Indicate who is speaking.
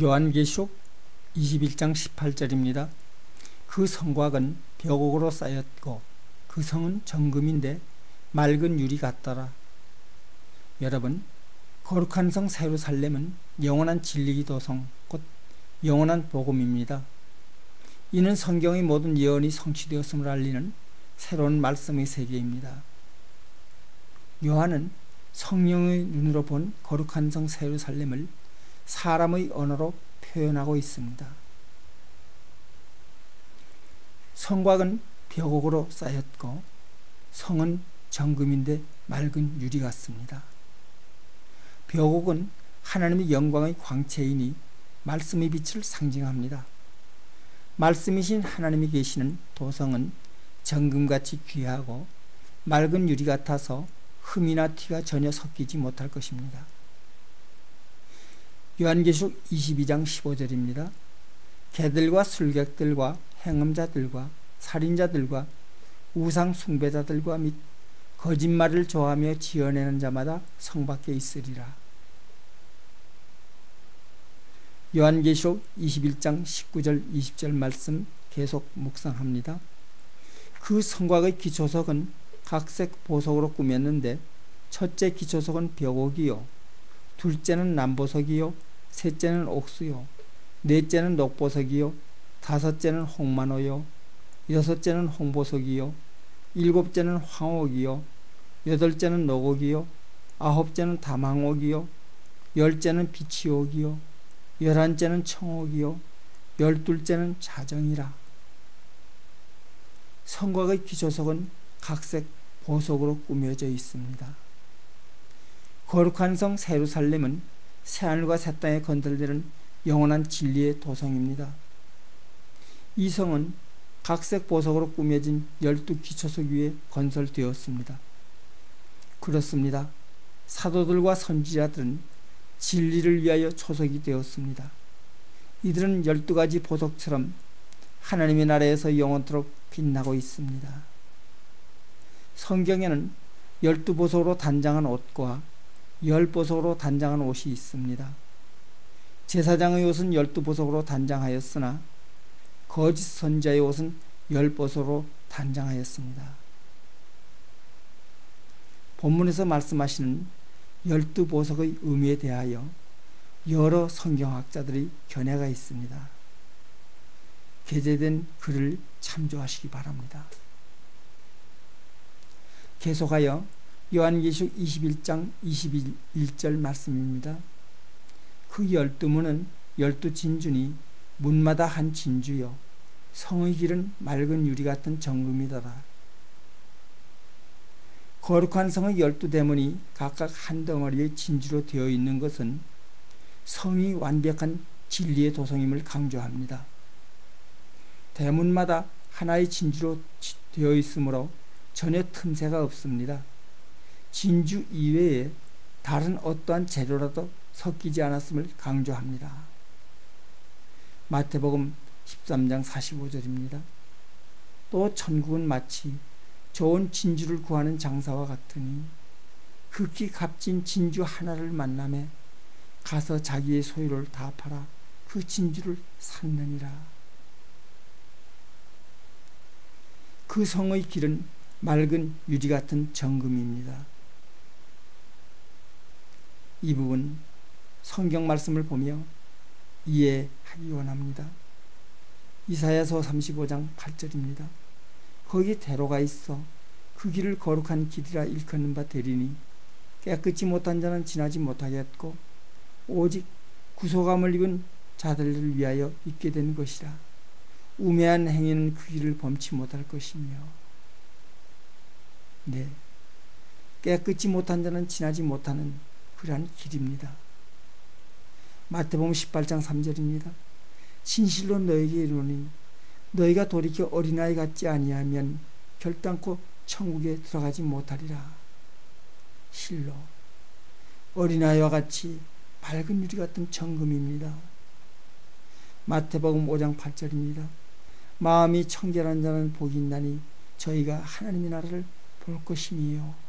Speaker 1: 요한계시록 21장 18절입니다. 그 성곽은 벽옥으로 쌓였고 그 성은 정금인데 맑은 유리 같더라. 여러분, 거룩한 성 세루살렘은 영원한 진리 도성, 곧 영원한 복음입니다. 이는 성경의 모든 예언이 성취되었음을 알리는 새로운 말씀의 세계입니다. 요한은 성령의 눈으로 본 거룩한 성 세루살렘을 사람의 언어로 표현하고 있습니다. 성곽은 벽옥으로 쌓였고 성은 정금인데 맑은 유리 같습니다. 벽옥은 하나님의 영광의 광채이니 말씀의 빛을 상징합니다. 말씀이신 하나님이 계시는 도성은 정금같이 귀하고 맑은 유리 같아서 흠이나 티가 전혀 섞이지 못할 것입니다. 요한계시록 22장 15절입니다. 개들과 술객들과 행음자들과 살인자들과 우상 숭배자들과 및 거짓말을 좋아하며 지어내는 자마다 성 밖에 있으리라. 요한계시록 21장 19절 20절 말씀 계속 묵상합니다. 그 성곽의 기초석은 각색 보석으로 꾸몄는데 첫째 기초석은 벽옥이요 둘째는 남보석이요 셋째는 옥수요 넷째는 녹보석이요 다섯째는 홍만호요 여섯째는 홍보석이요 일곱째는 황옥이요 여덟째는 노곡이요 아홉째는 담항옥이요 열째는 비치옥이요 열한째는 청옥이요 열둘째는 자정이라 성곽의 기초석은 각색 보석으로 꾸며져 있습니다. 거룩한 성 세루살렘은 새하늘과 새 땅에 건설되는 영원한 진리의 도성입니다. 이 성은 각색 보석으로 꾸며진 열두 기초석 위에 건설되었습니다. 그렇습니다. 사도들과 선지자들은 진리를 위하여 초석이 되었습니다. 이들은 열두 가지 보석처럼 하나님의 나라에서 영원토록 빛나고 있습니다. 성경에는 열두 보석으로 단장한 옷과 열 보석으로 단장한 옷이 있습니다. 제사장의 옷은 열두 보석으로 단장하였으나 거짓 선자의 옷은 열 보석으로 단장하였습니다. 본문에서 말씀하시는 열두 보석의 의미에 대하여 여러 성경학자들의 견해가 있습니다. 게재된 글을 참조하시기 바랍니다. 계속하여 요한계시록 21장 21절 말씀입니다. 그 열두 문은 열두 진주니 문마다 한 진주요 성의 길은 맑은 유리 같은 정금이더라. 거룩한 성의 열두 대문이 각각 한 덩어리의 진주로 되어 있는 것은 성이 완벽한 진리의 도성임을 강조합니다. 대문마다 하나의 진주로 되어 있으므로 전혀 틈새가 없습니다. 진주 이외에 다른 어떠한 재료라도 섞이지 않았음을 강조합니다. 마태복음 13장 45절입니다. 또 천국은 마치 좋은 진주를 구하는 장사와 같으니 극히 값진 진주 하나를 만남에 가서 자기의 소유를 다 팔아 그 진주를 샀느니라. 그 성의 길은 맑은 유리 같은 정금입니다. 이 부분 성경 말씀을 보며 이해하기 원합니다. 이사야서 35장 8절입니다. 거기 대로가 있어 그 길을 거룩한 길이라 일컫는 바 되리니 깨끗이 못한 자는 지나지 못하겠고 오직 구속함을 입은 자들을 위하여 있게 된 것이라 우매한 행위는 그 길을 범치 못할 것이며 네 깨끗이 못한 자는 지나지 못하는 그러한 길입니다. 마태복음 18장 3절입니다. 진실로 너에게 이르노니 너희가 돌이켜 어린아이 같지 아니하면 결단코 천국에 들어가지 못하리라. 실로 어린아이와 같이 밝은 유리 같은 정금입니다. 마태복음 5장 8절입니다. 마음이 청결한 자는 복이 있나니 저희가 하나님의 나라를 볼 것이니요.